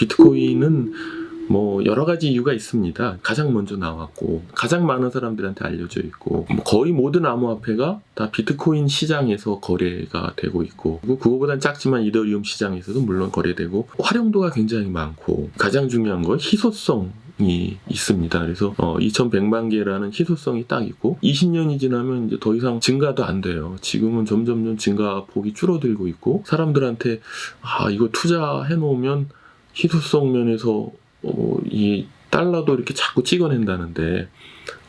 비트코인은 뭐 여러 가지 이유가 있습니다. 가장 먼저 나왔고 가장 많은 사람들한테 알려져 있고 뭐 거의 모든 암호화폐가 다 비트코인 시장에서 거래가 되고 있고 그거보단 작지만 이더리움 시장에서도 물론 거래되고 활용도가 굉장히 많고 가장 중요한 건 희소성 이 있습니다. 그래서 어, 2,100만 개라는 희소성이 딱 있고 20년이 지나면 이제 더 이상 증가도 안 돼요. 지금은 점점점 증가 폭이 줄어들고 있고 사람들한테 아 이거 투자해 놓으면 희소성 면에서 어, 이 달러도 이렇게 자꾸 찍어낸다는데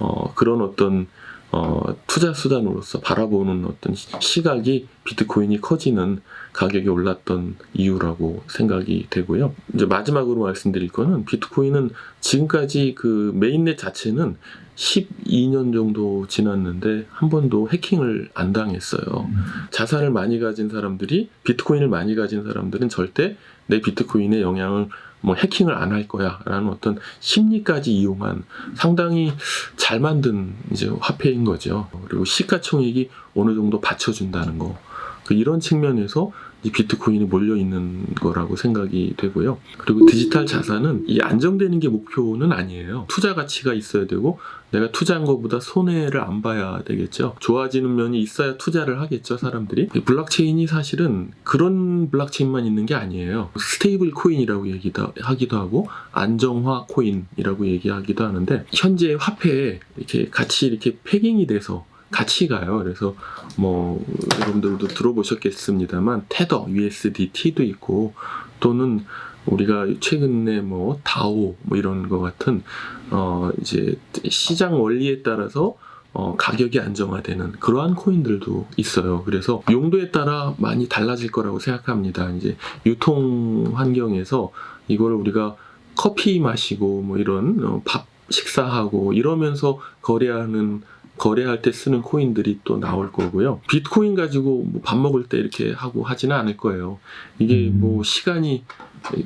어, 그런 어떤 어, 투자 수단으로서 바라보는 어떤 시- 시각이 비트코인이 커지는 가격이 올랐던 이유라고 생각이 되고요. 이제 마지막으로 말씀드릴 거는 비트코인은 지금까지 그 메인넷 자체는 12년 정도 지났는데 한 번도 해킹을 안 당했어요. 자산을 많이 가진 사람들이 비트코인을 많이 가진 사람들은 절대 내 비트코인에 영향을 뭐 해킹을 안 할 거야라는 어떤 심리까지 이용한 상당히 잘 만든 이제 화폐인 거죠. 그리고 시가총액이 어느 정도 받쳐준다는 거. 그 이런 측면에서 이 비트코인이 몰려 있는 거라고 생각이 되고요. 그리고 디지털 자산은 이 안정되는 게 목표는 아니에요. 투자 가치가 있어야 되고 내가 투자한 것보다 손해를 안 봐야 되겠죠. 좋아지는 면이 있어야 투자를 하겠죠, 사람들이. 이 블록체인이 사실은 그런 블록체인만 있는 게 아니에요. 스테이블 코인이라고 얘기도 하기도 하고 안정화 코인이라고 얘기하기도 하는데 현재 화폐에 이렇게 같이 이렇게 패깅이 돼서 같이 가요. 그래서 뭐 여러분들도 들어보셨겠습니다만 테더 USDT도 있고 또는 우리가 최근에 뭐 다오 뭐 이런 거 같은 어 이제 시장 원리에 따라서 어 가격이 안정화되는 그러한 코인들도 있어요. 그래서 용도에 따라 많이 달라질 거라고 생각합니다. 이제 유통 환경에서 이걸 우리가 커피 마시고 뭐 이런 어, 밥 식사하고 이러면서 거래하는 거래할 때 쓰는 코인들이 또 나올 거고요. 비트코인 가지고 뭐 밥 먹을 때 이렇게 하고 하지는 않을 거예요. 이게 음. 뭐 시간이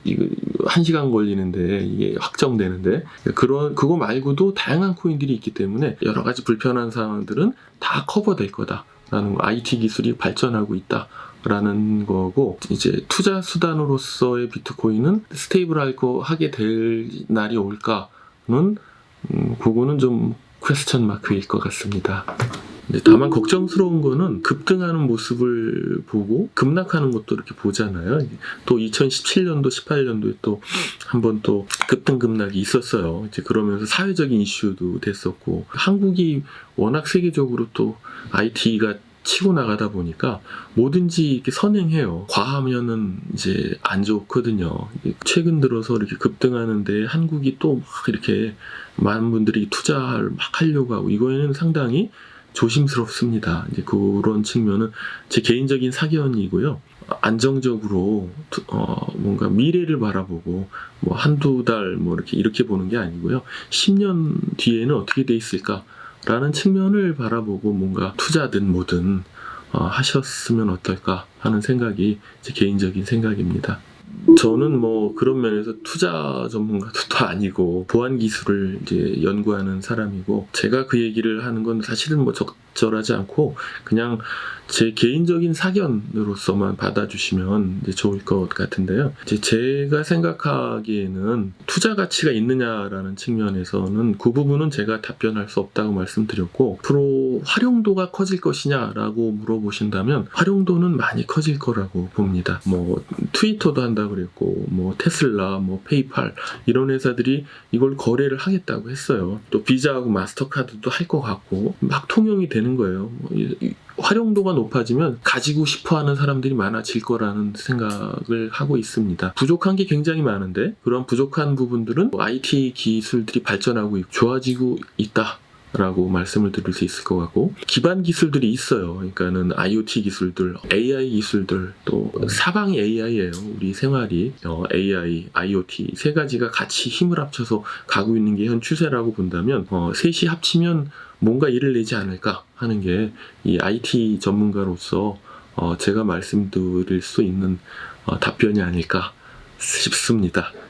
이거 한 시간 걸리는데 이게 확정되는데 그런 그거 말고도 다양한 코인들이 있기 때문에 여러 가지 불편한 상황들은 다 커버될 거다라는 거. IT 기술이 발전하고 있다. 라는 거고 이제 투자 수단으로서의 비트코인은 스테이블할 거 하게 될 날이 올까는 음, 그거는 좀 퀘스천 마크일 것 같습니다. 근데 다만 걱정스러운 거는 급등하는 모습을 보고 급락하는 것도 이렇게 보잖아요. 또 2017년도, 18년도에 또 한번 또 급등 급락이 있었어요. 이제 그러면서 사회적인 이슈도 됐었고 한국이 워낙 세계적으로 또 IT가 치고 나가다 보니까 뭐든지 이렇게 선행해요. 과하면은 이제 안 좋거든요. 최근 들어서 이렇게 급등하는데 한국이 또 막 이렇게 많은 분들이 투자를 막 하려고 하고 이거에는 상당히 조심스럽습니다. 이제 그런 측면은 제 개인적인 사견이고요. 안정적으로 투- 어, 뭔가 미래를 바라보고 뭐 한두 달 뭐 이렇게 이렇게 보는 게 아니고요. 10년 뒤에는 어떻게 돼 있을까 라는 측면을 바라보고 뭔가 투자든 뭐든 어, 하셨으면 어떨까 하는 생각이 제 개인적인 생각입니다. 저는 뭐 그런 면에서 투자 전문가도 또 아니고 보안 기술을 이제 연구하는 사람이고 제가 그 얘기를 하는 건 사실은 뭐 적절하지 않고 그냥 제 개인적인 사견으로서만 받아주시면 좋을 것 같은데요. 이제 제가 생각하기에는 투자 가치가 있느냐라는 측면에서는 그 부분은 제가 답변할 수 없다고 말씀드렸고 앞으로 활용도가 커질 것이냐라고 물어보신다면 활용도는 많이 커질 거라고 봅니다. 뭐 트위터도 한다 그랬고 뭐 테슬라, 뭐 페이팔 이런 회사들이 이걸 거래를 하겠다고 했어요. 또 비자하고 마스터카드도 할 것 같고 막 통용이 되는 거예요. 뭐 활용도가 높아지면 가지고 싶어 하는 사람들이 많아질 거라는 생각을 하고 있습니다. 부족한 게 굉장히 많은데 그런 부족한 부분들은 IT 기술들이 발전하고 좋아지고 있다. 라고 말씀을 드릴 수 있을 것 같고 기반 기술들이 있어요. 그러니까는 IoT 기술들, AI 기술들 또 사방이 AI예요. 우리 생활이 어, AI, IoT 세 가지가 같이 힘을 합쳐서 가고 있는 게 현 추세라고 본다면 어, 셋이 합치면 뭔가 일을 내지 않을까 하는 게 이 IT 전문가로서 어, 제가 말씀드릴 수 있는 어, 답변이 아닐까 싶습니다.